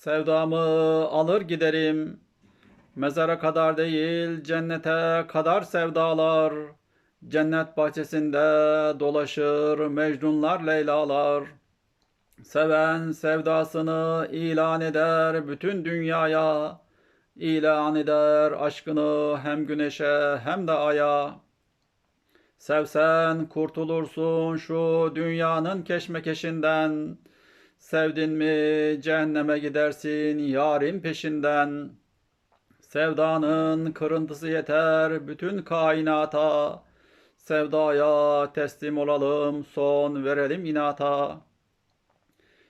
Sevdamı alır giderim. Mezara kadar değil, cennete kadar sevdalar. Cennet bahçesinde dolaşır Mecnunlar, Leylalar. Seven sevdasını ilan eder bütün dünyaya. İlan eder aşkını hem güneşe hem de aya. Sevsen kurtulursun şu dünyanın keşmekeşinden. Sevdin mi cehenneme gidersin yarın peşinden. Sevdanın kırıntısı yeter bütün kainata. Sevdaya teslim olalım son verelim inata.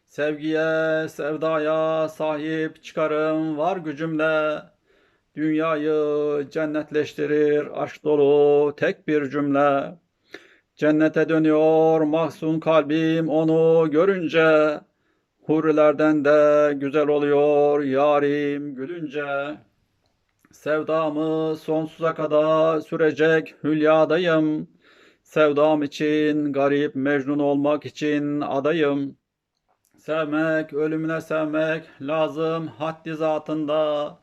Sevgiye, sevdaya sahip çıkarım var gücümle. Dünyayı cennetleştirir aşk dolu tek bir cümle. Cennete dönüyor mahzun kalbim onu görünce. Hurilerden de güzel oluyor yarim gülünce. Sevdamı sonsuza kadar sürecek hülyadayım. Sevdam için garip mecnun olmak için adayım. Sevmek, ölümüne sevmek lazım haddi zatında.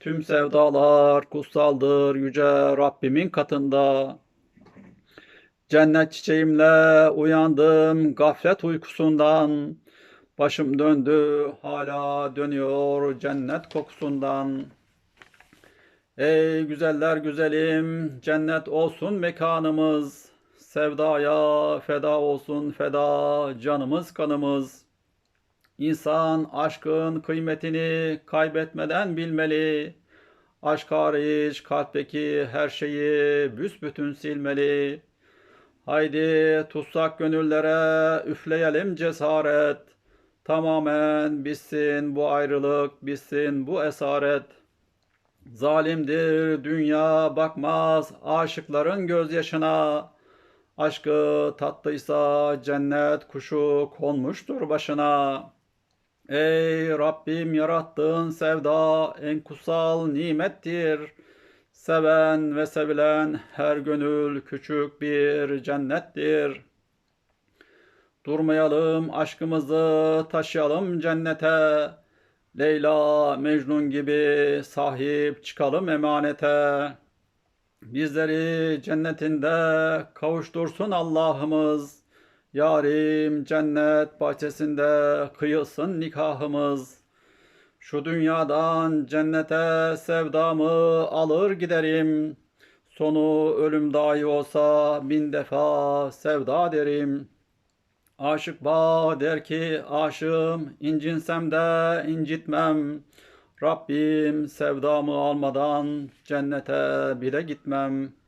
Tüm sevdalar kutsaldır yüce Rabbimin katında. Cennet çiçeğimle uyandım gaflet uykusundan. Başım döndü hala dönüyor cennet kokusundan. Ey güzeller güzelim cennet olsun mekanımız. Sevdaya feda olsun feda canımız kanımız. İnsan aşkın kıymetini kaybetmeden bilmeli. Aşk hariç kalpteki her şeyi büsbütün silmeli. Haydi tutsak gönüllere üfleyelim cesaret. Tamamen bitsin bu ayrılık, bitsin bu esaret. Zalimdir dünya bakmaz aşıkların gözyaşına. Aşkı tatlıysa cennet kuşu konmuştur başına. Ey Rabbim yarattığın sevda en kutsal nimettir. Seven ve sevilen her gönül küçük bir cennettir. Durmayalım aşkımızı taşıyalım cennete. Leyla Mecnun gibi sahip çıkalım emanete. Bizleri cennetinde kavuştursun Allah'ımız. Yarim cennet bahçesinde kıyılsın nikahımız. Şu dünyadan cennete sevdamı alır giderim. Sonu ölüm dahi olsa bin defa sevda derim. Aşık bağ der ki aşığım incinsem de incitmem. Rabbim sevdamı almadan cennete bile gitmem.''